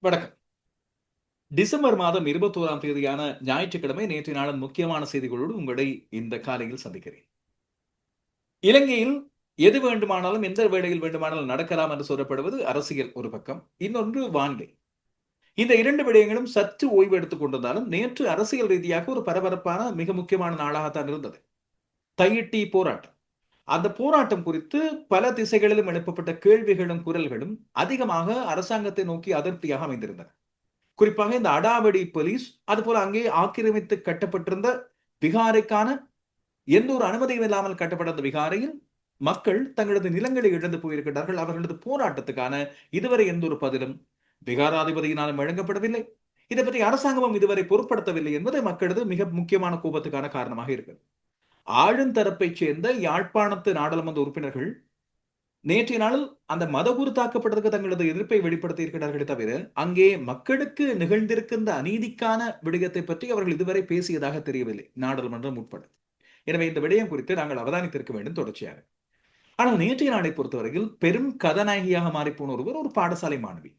வணக்கம். டிசம்பர் மாதம் இருபத்தோராம் தேதியான ஞாயிற்றுக்கிழமை நேற்று நாளின் முக்கியமான செய்திகளோடு உங்களை இந்த காலையில் சந்திக்கிறேன். இலங்கையில் எது வேண்டுமானாலும் எந்த வேளையில் வேண்டுமானாலும் நடக்கலாம் என்று சொல்லப்படுவது அரசியல் ஒரு பக்கம் இன்னொன்று வானிலை. இந்த இரண்டு விடயங்களும் சற்று ஓய்வு எடுத்துக் கொண்டிருந்தாலும் நேற்று அரசியல் ரீதியாக ஒரு பரபரப்பான மிக முக்கியமான நாளாகத்தான் இருந்தது. தையிட்டி போராட்டம். அந்த போராட்டம் குறித்து பல திசைகளிலும் எழுப்பப்பட்ட கேள்விகளும் குரல்களும் அதிகமாக அரசாங்கத்தை நோக்கி அதிருப்தியாக அமைந்திருந்தன. குறிப்பாக இந்த அடாவடி போலீஸ் அதுபோல அங்கே ஆக்கிரமித்து கட்டப்பட்டிருந்த விகாரைக்கான எந்த ஒரு அனுமதியும் இல்லாமல் கட்டப்பட்ட அந்த விகாரையில் மக்கள் தங்களது நிலங்களை இழந்து போயிருக்கிறார்கள் அவர்களது போராட்டத்துக்கான இதுவரை எந்த ஒரு பதிலும் விகாராதிபதியினாலும் வழங்கப்படவில்லை. இதை பற்றி அரசாங்கமும் இதுவரை பொருட்படுத்தவில்லை என்பது மக்களது மிக முக்கியமான கோபத்துக்கான காரணமாக இருக்கிறது. ஆளுந்தரப்பைச் சேர்ந்த யாழ்ப்பாணத்து நாடாளுமன்ற உறுப்பினர்கள் நேற்றைய நாளில் அந்த மதகுரு தாக்கப்பட்டதற்கு தங்களது எதிர்ப்பை வெளிப்படுத்தி இருக்கிறார்களே தவிர அங்கே மக்களுக்கு நிகழ்ந்திருக்கின்ற அநீதிக்கான விடயத்தை பற்றி அவர்கள் இதுவரை பேசியதாக தெரியவில்லை நாடாளுமன்றம் உட்பட எனவே இந்த விடயம் குறித்து நாங்கள் அவதானித்திருக்க வேண்டும் தொடர்ச்சியாக. ஆனால் நேற்றைய நாளை பொறுத்தவரையில் பெரும் கதாநாயகியாக மாறிப்போன ஒருவர் ஒரு பாடசாலை மாணவி.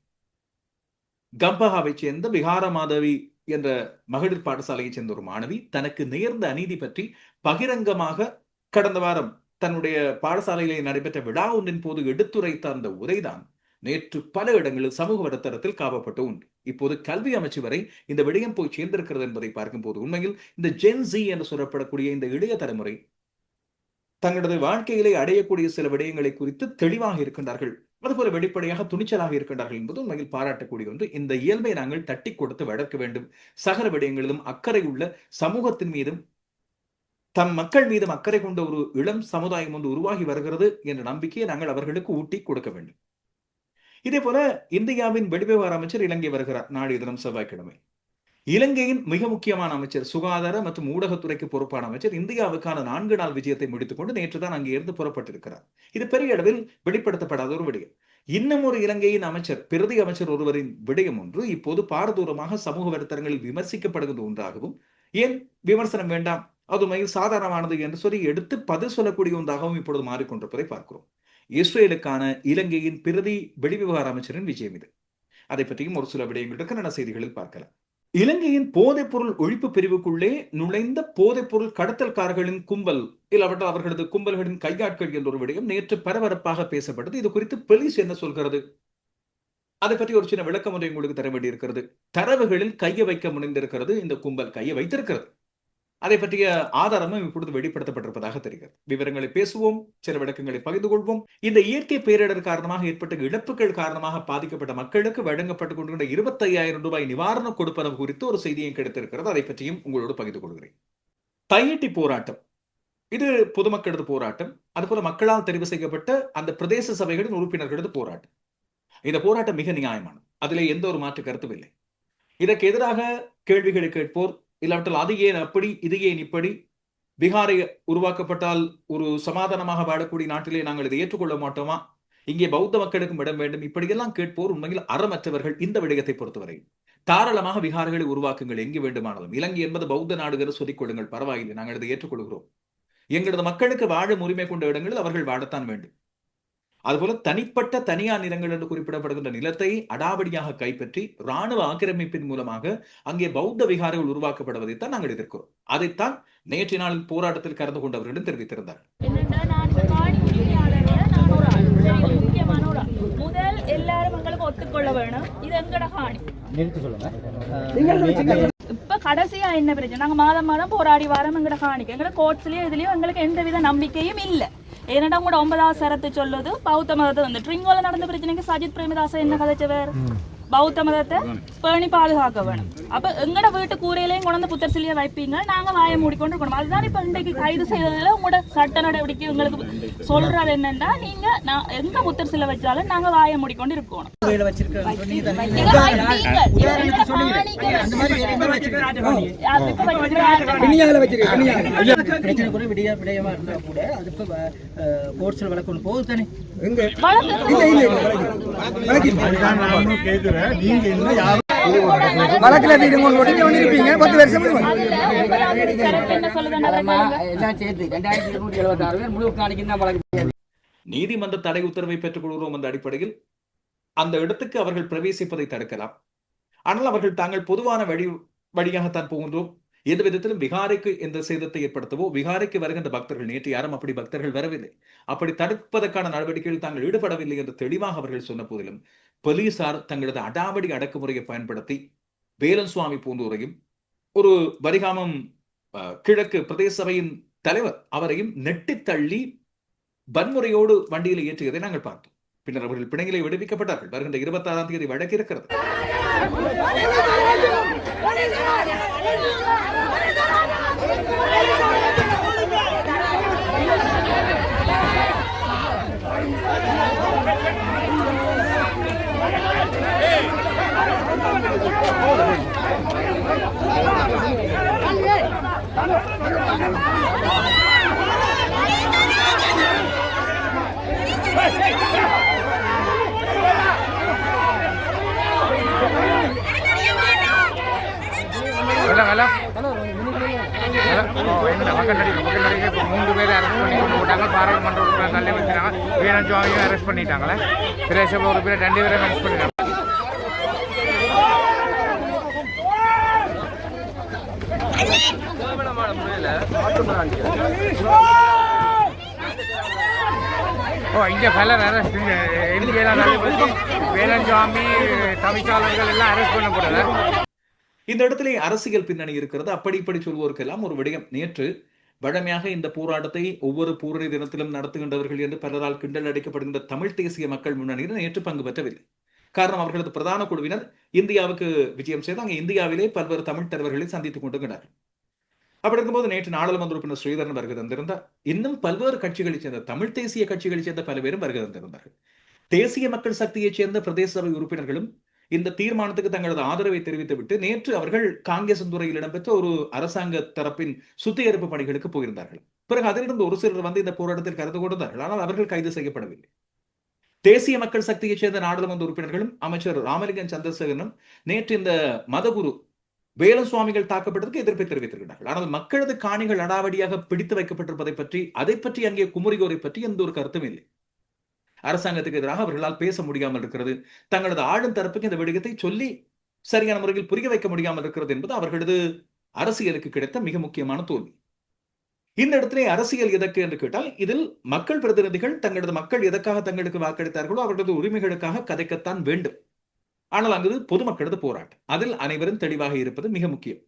கம்பஹாவைச் சேர்ந்த விகார மாதவி என்ற மகளிர் பாடசாலையைச் சேர்ந்த ஒரு மாணவி தனக்கு நேர்ந்த அநீதி பற்றி பகிரங்கமாக கடந்த வாரம் தன்னுடைய பாடசாலையிலே நடைபெற்ற விழா ஒன்றின் போது எடுத்துரைத்த அந்த உரைதான் நேற்று பல இடங்களில் சமூக வலைத்தளத்தில் காவப்பட்டு உண்டு. இப்போது கல்வி அமைச்சு வரை இந்த விடயம் போய் சேர்ந்திருக்கிறது என்பதை பார்க்கும்போது உண்மையில் இந்த ஜென் ஜி என்று சொல்லப்படக்கூடிய இந்த இளைய தலைமுறை தங்களது வாழ்க்கையிலே அடையக்கூடிய சில விடயங்களை குறித்து தெளிவாக இருக்கின்றார்கள். அதுபோல வெளிப்படையாக துணிச்சலாக இருக்கின்றார்கள் என்பது உண்மையில் பாராட்டக்கூடிய ஒன்று. இந்த இயல்பை நாங்கள் தட்டி கொடுத்து வளர்க்க வேண்டும். சகல விடயங்களிலும் அக்கறை உள்ள சமூகத்தின் மீதும் தம் மக்கள் மீதும் அக்கறை கொண்ட ஒரு இளம் சமுதாயம் ஒன்று உருவாகி வருகிறது என்ற நம்பிக்கையை நாங்கள் அவர்களுக்கு ஊட்டி கொடுக்க வேண்டும். இதே போல இந்தியாவின் வெளிவிவகார அமைச்சர் இலங்கை வருகிறார். நாளைய தினம் செவ்வாய்க்கிழமை. இலங்கையின் மிக முக்கியமான அமைச்சர் சுகாதார மற்றும் ஊடகத்துறைக்கு பொறுப்பான அமைச்சர் இந்தியாவுக்கான நான்கு நாள் விஜயத்தை முடித்துக் கொண்டு நேற்றுதான் அங்கே இருந்து புறப்பட்டிருக்கிறார். இது பெரிய அளவில் வெளிப்படுத்தப்படாத ஒரு விடயம். இன்னும் ஒரு இலங்கையின் அமைச்சர் பிரதி அமைச்சர் ஒருவரின் விடயம் ஒன்று இப்போது பாரதூரமாக சமூக வலைத்தளங்களில் விமர்சிக்கப்படுகின்ற ஒன்றாகவும் ஏன் விமர்சனம் வேண்டாம் அது உண்மையில் சாதாரணமானது என்று சொல்லி எடுத்து பதில் சொல்லக்கூடிய ஒன்றாகவும் இப்பொழுது மாறிக்கொண்டிருப்பதை பார்க்கிறோம். இஸ்ரேலுக்கான இலங்கையின் பிரதி வெளிவிவகார அமைச்சரின் விஜயம் இது. அதை பற்றியும் ஒரு சில விடயங்கள் இருக்கிற செய்திகளில் பார்க்கலாம். இலங்கையின் போதைப்பொருள் ஒழிப்பு பிரிவுக்குள்ளே நுழைந்த போதைப்பொருள் கடத்தல்காரர்களின் கும்பல் இல்லாவிட்டால் அவர்களது கும்பல்களின் கையாட்கள் என்ற ஒரு விடயம் நேற்று பரபரப்பாக பேசப்பட்டது. இது குறித்து போலீஸ் என்ன சொல்கிறது? அதை பற்றி ஒரு சின்ன விளக்கம் ஒன்றை உங்களுக்கு தர வேண்டியிருக்கிறது. தரவுகளில் கையை வைக்க முனைந்திருக்கிறது. இந்த கும்பல் கையை வைத்திருக்கிறது. அதை பற்றிய ஆதாரமும் இப்பொழுது வெளிப்படுத்தப்பட்டிருப்பதாக தெரிகிறது. விவரங்களை பேசுவோம் சில விளக்கங்களை பகிர்ந்து கொள்வோம். இந்த இயற்கை பேரிடர் காரணமாக ஏற்பட்ட இழப்புகள் காரணமாக பாதிக்கப்பட்ட மக்களுக்கு வழங்கப்பட்டுக் கொண்டிருந்த இருபத்தையாயிரம் ரூபாய் நிவாரணம் கொடுப்பது குறித்து ஒரு செய்தியும் கிடைத்திருக்கிறது. அதை பற்றியும் உங்களோடு பகிர்ந்து கொள்கிறேன். தையட்டி போராட்டம். இது பொதுமக்களது போராட்டம். அதுபோல மக்களால் தெரிவு செய்யப்பட்ட அந்த பிரதேச சபைகளின் உறுப்பினர்களது போராட்டம். இந்த போராட்டம் மிக நியாயமானது. அதிலே எந்த ஒரு மாற்று கருத்தும் இல்லை. இதற்கு எதிராக கேள்விகளை கேட்போர் இல்லாவிட்டால் அது ஏன் அப்படி இது ஏன் இப்படி? பீகாரை உருவாக்கப்பட்டால் ஒரு சமாதானமாக வாழக்கூடிய நாட்டிலே நாங்கள் இதை ஏற்றுக்கொள்ள மாட்டோமா? இங்கே பௌத்த மக்களுக்கும் இடம் வேண்டும். இப்படியெல்லாம் கேட்போர் உண்மையில் அறமற்றவர்கள் இந்த விடயத்தை பொறுத்தவரை. தாராளமாக விகாரங்களை உருவாக்குங்கள். எங்கு வேண்டுமானாலும். இலங்கை என்பது பௌத்த நாடு என்று பரவாயில்லை. நாங்கள் இதை ஏற்றுக்கொள்கிறோம். எங்களது மக்களுக்கு வாழும் உரிமை கொண்ட இடங்களில் அவர்கள் வாழத்தான் வேண்டும். அதுபோல தனிப்பட்ட தனியார் நிலங்கள் என்று குறிப்பிடப்படுகின்ற நிலத்தை அடாவடியாக கைப்பற்றி ராணுவ ஆக்கிரமிப்பின் மூலமாக அங்கே பௌத்த விகாரங்கள் உருவாக்கப்படுவதைத்தான் நாங்கள் எதிர்க்கிறோம். அதைத்தான் நேற்று நாளில் போராட்டத்தில் கலந்து கொண்டவர்களிடம் தெரிவித்திருந்தார். முதல் எல்லாரும் எங்களுக்கு ஒத்துக்கொள்ள வேணும். இது எங்கட காணி நிறுத்தி சொல்லுங்க. இப்ப கடைசியா என்ன பிரச்சனை? நாங்க மாதம் மாதம் போராடி வாரம் எங்கட காணிக்கு. எங்கட கோர்ட்ஸ்லயும் இதுலயும் எங்களுக்கு எந்தவித நம்பிக்கையும் இல்ல. ஏன்னா உங்களோட ஒன்பதாவது சரத்து சொல்லுது? பௌத்த மதத்தை வந்து ட்ரிங்கோல நடந்த பிரச்சனைக்கு சஜித் பிரேமதாசன் என்ன கதைச்சவர்? பௌத்த மதத்தை பேணி பாதுகாக்க வேணும் அப்ப எங்கட வீட்டு கூரையிலையும் கொண்டு வந்து புத்தர் சிலையை வைப்பீங்க நாங்க வாயை மூடிக்கொண்டு இருக்கணும் அதுதான் இப்ப இன்றைக்கு கைது செய்ததுல உங்களோட சட்ட நடவடிக்கை உங்களுக்கு சொல்றது என்னன்னா நீங்க நான் எங்க புத்தர் சிலை வச்சாலும் நாங்க வாயை மூடிக்கொண்டு இருக்கணும் கோயில வச்சிருக்க சொன்னீங்க தானே? இங்க வழக்குல வீடு கொண்டு பத்து வருஷம் முழு நீதிமன்ற தடை உத்தரவை பெற்றுக் கொள்கிறோம் என்ற அடிப்படையில் அந்த இடத்துக்கு அவர்கள் பிரவேசிப்பதை தடுக்கலாம். ஆனால் அவர்கள் தாங்கள் பொதுவான வழி வழியாகத்தான் போகின்றோம் எந்த விதத்திலும் விகாரைக்கு எந்த சேதத்தை ஏற்படுத்தவோ விகாரைக்கு வருகின்ற பக்தர்கள் நேற்று யாரும் அப்படி பக்தர்கள் வரவில்லை. அப்படி தடுப்பதற்கான நடவடிக்கையில் தாங்கள் ஈடுபடவில்லை என்று தெளிவாக அவர்கள் சொன்ன போதிலும் போலீசார் தங்களது அடாவடி அடக்குமுறையை பயன்படுத்தி வேலன் சுவாமி பூந்தூரையும் ஒரு வரிகாமம் அஹ், கிழக்கு பிரதேச சபையின் தலைவர் அவரையும் நெட்டித்தள்ளி வன்முறையோடு வண்டியில் ஏற்றியதை நாங்கள் பார்த்தோம். பின்னர் அவர்கள் பிணையிலே விடுவிக்கப்பட்டார்கள். வருகின்ற இருபத்தாறாம் தேதி வழக்கு இருக்கிறது. Hey, hey, hey! பாராளுமன்ற உறுப்பினர் தள்ளி வைக்கிறாங்க வீரன் சுவாமியும் அரெஸ்ட் பண்ணிட்டாங்களே. பிரதேச உறுப்பினர் ரெண்டு பேரும் அரெஸ்ட் பண்ணிட்டாங்க. ஓ இங்கே பலர் அரெஸ்ட் எண்ணிக்கையெல்லாம் வேலஞ்சாமி வச்சு சுவாமி தவிசாளர்கள் எல்லாம் அரெஸ்ட் பண்ணப்படலை இந்த இடத்துல அரசியல் பின்னணி இருக்கிறது. அப்படி இப்படி சொல்வோருக்கெல்லாம் ஒரு விடயம். நேற்று வழமையாக இந்த போராட்டத்தை ஒவ்வொரு பூரணி தினத்திலும் நடத்துகின்றவர்கள் என்று பலரால் கிண்டல் அடிக்கப்படுகின்ற தமிழ் தேசிய மக்கள் முன்னணியில் நேற்று பங்கு பெற்றவில்லை. காரணம் அவர்களது பிரதான குழுவினர் இந்தியாவுக்கு விஜயம் செய்து அங்கே இந்தியாவிலே பல்வேறு தமிழ் தலைவர்களை சந்தித்துக் கொண்டிருக்கிறார்கள் அப்படி இருக்கும்போது நேற்று நாடாளுமன்ற உறுப்பினர் ஸ்ரீதரன் வருகை தந்திருந்தார். இன்னும் பல்வேறு கட்சிகளைச் சேர்ந்த தமிழ் தேசிய கட்சிகளைச் சேர்ந்த பல பேரும் வருகை தந்திருந்தார்கள். தேசிய மக்கள் சக்தியைச் சேர்ந்த பிரதேச சபை உறுப்பினர்களும் இந்த தீர்மானத்துக்கு தங்களது ஆதரவை தெரிவித்துவிட்டு நேற்று அவர்கள் காங்கிரஸ் துறையில் இடம்பெற்ற ஒரு அரசாங்க தரப்பின் சுத்திகரிப்பு பணிகளுக்கு போயிருந்தார்கள். பிறகு அதிலிருந்து ஒரு சிலர் வந்து இந்த போராட்டத்தில் கலந்து கொண்டார்கள் ஆனால் அவர்கள் கைது செய்யப்படவில்லை. தேசிய மக்கள் சக்தியைச் சேர்ந்த நாடாளுமன்ற உறுப்பினர்களும் அமைச்சர் ராமலிங்கம் சந்திரசேகரனும் நேற்று இந்த மதகுரு வேலு சுவாமிகள் தாக்கப்பட்டதற்கு எதிர்ப்பை தெரிவித்திருக்கிறார்கள். ஆனால் மக்களது காணிகள் அடாவடியாக பிடித்து வைக்கப்பட்டிருப்பதை பற்றி அதை பற்றி அங்கே குமுறிகோரை பற்றி எந்த ஒரு கருத்தும் இல்லை. அரசாங்கத்துக்கு எதிராக அவர்களால் பேச முடியாமல் இருக்கிறது. தங்களது ஆளும் தரப்புக்கு இந்த விடயத்தை சொல்லி சரியான முறையில் புரிய வைக்க முடியாமல் இருக்கிறது என்பது அவர்களது அரசியலுக்கு கிடைத்த மிக முக்கியமான தோல்வி. இந்த இடத்திலே அரசியல் எதற்கு என்று கேட்டால் இதில் மக்கள் பிரதிநிதிகள் தங்களது மக்கள் எதற்காக தங்களுக்கு வாக்களித்தார்களோ அவர்களது உரிமைகளுக்காக கதைக்கத்தான் வேண்டும். ஆனால் அங்கு பொதுமக்களது போராட்டம். அதில் அனைவரும் தெளிவாக இருப்பது மிக முக்கியம்.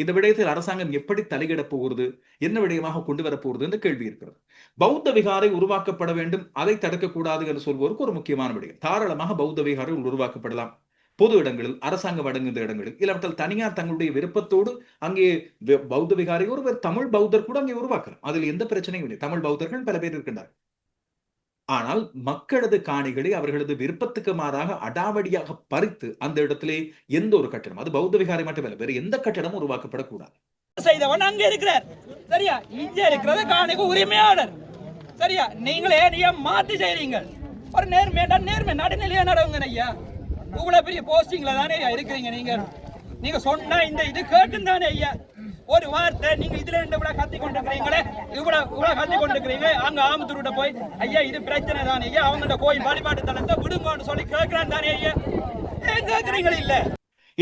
இந்த விடயத்தில் அரசாங்கம் எப்படி தலையிடப் போகிறது? என்ன விடயமாக கொண்டு வரப்போகிறது என்ற கேள்வி இருக்கிறது. பௌத்த விகாரை உருவாக்கப்பட வேண்டும் அதை தடுக்கக்கூடாது என்று சொல்வோருக்கு ஒரு முக்கியமான விடயம். தாராளமாக பௌத்த விகாரை உருவாக்கப்படலாம். பொது இடங்களில் அரசாங்கம் அடங்குகின்ற இடங்களில். இல்லாவிட்டால் தனியார் தங்களுடைய விருப்பத்தோடு அங்கே பௌத்த விகாரை ஒருவர் தமிழ் பௌத்தர் கூட அங்கே உருவாக்கலாம். அதில் எந்த பிரச்சனையும் இல்லை. தமிழ் பௌத்தர்கள் பல பேர் இருக்கின்றார் ஆனால் மக்களது காணிகளை அவர்களது விருப்பத்துக்கு மாறாக அடாவடியாக பறித்து அந்த இடத்திலே எந்த ஒரு கட்டணம் அது பௌத்த விகாரை மட்டுமல்ல வேறு எந்த கட்டணமும் உருவாக்கப்படக்கூடாது. செய்தவன் அங்க இருக்கிறார். சரியா? இங்க இருக்கிறது காணிக்கு உரிமையாளர். சரியா? நீங்களே நீங்க மாத்தி செய்றீங்க. ஒரு நேர்மையா நேர்மை நடுநிலையா நடவுங்க ஐயா. இவ்வளவு பெரிய போஸ்டிங்ல தானே ஐயா இருக்கிறீங்க நீங்க. நீங்க சொன்னா இந்த இது கேட்கும் தானே ஐயா. ஒரு வார்த்தை நீங்க இதுல இருந்து இவ்வளவு கத்தி கொண்டிருக்கிறீங்களே? இவ்வளவு இவ்வளவு கத்தி கொண்டிருக்கிறீங்க? அங்க ஆமத்தூர்கிட்ட போய் ஐயா இது பிரச்சனை தானே ஐயா. அவங்கள்ட்ட கோயில் வழிபாட்டு தளத்தை விடுங்கன்னு சொல்லி கேட்கிறான் தானே ஐயா? ஏன் இல்ல?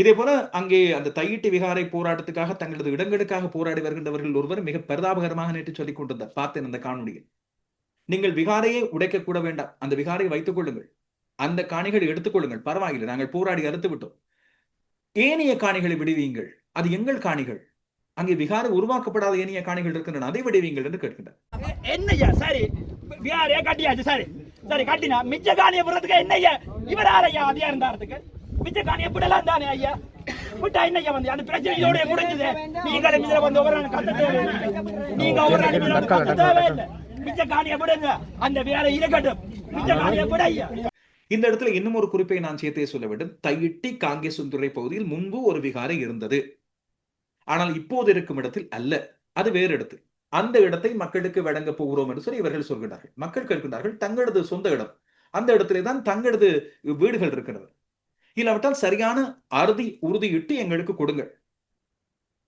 இதே போல அங்கே அந்த தையிட்டு விகாரை போராட்டத்துக்காக தங்களது இடங்களுக்காக போராடி வருகின்றவர்கள் ஒருவர் மிக பரிதாபகரமாக நேற்று சொல்லிக் கொண்டிருந்தார். பார்த்தேன் அந்த காணொலியில் நீங்கள் விகாரையே உடைக்க கூட வேண்டாம். அந்த விகாரை வைத்துக் கொள்ளுங்கள். அந்த காணிகளை எடுத்துக்கொள்ளுங்கள் பரவாயில்லை நாங்கள் போராடி அறுத்து விட்டோம் ஏனைய காணிகளை விடுவீங்கள். அது எங்கள் காணிகள். அங்கே விகாரை உருவாக்கப்படாத ஏனைய காணிகள் இருக்கின்றன. அதை விடுவீங்கள் என்று கேட்கின்றார் என்னய்யா? சரி வியாரே கட்டியாச்சு. சரி சரி கட்டினா மிச்ச காணிய போறதுக்கு என்னய்யா? இவர் யாரையா அதிகாரம் இருந்தாரதுக்கு மிச்ச காணிய விடலாம் தானே ஐயா? விட்டா என்னய்யா வந்து? அந்த பிரச்சனை இதோட முடிஞ்சது. நீங்க இதுல வந்து ஒரு நாள் கத்த தேவையில்லை. நீங்க ஒரு நாள் கத்த தேவையில்லை. மிச்ச காணிய விடுங்க. அந்த வேலை இருக்கட்டும் மிச்ச காணிய விட ஐயா. இந்த இடத்துல இன்னும் ஒரு குறிப்பை நான் சேர்த்தே சொல்ல வேண்டும். தையிட்டி காங்கேசுந்துறை பகுதியில் முன்பு ஒரு விகாரை இருந்தது. ஆனால் இப்போது இருக்கும் இடத்தில் அல்ல அது வேறு இடத்தில் அந்த இடத்தை மக்களுக்கு வழங்க போகிறோம் என்று சொல்லி இவர்கள் சொல்கிறார்கள் மக்கள் கேட்கின்றார்கள் தங்களது சொந்த இடம். அந்த இடத்திலே தான் தங்களது வீடுகள் இருக்கிறது இல்லாவிட்டால் சரியான அறுதி உறுதியிட்டு எங்களுக்கு கொடுங்கள்.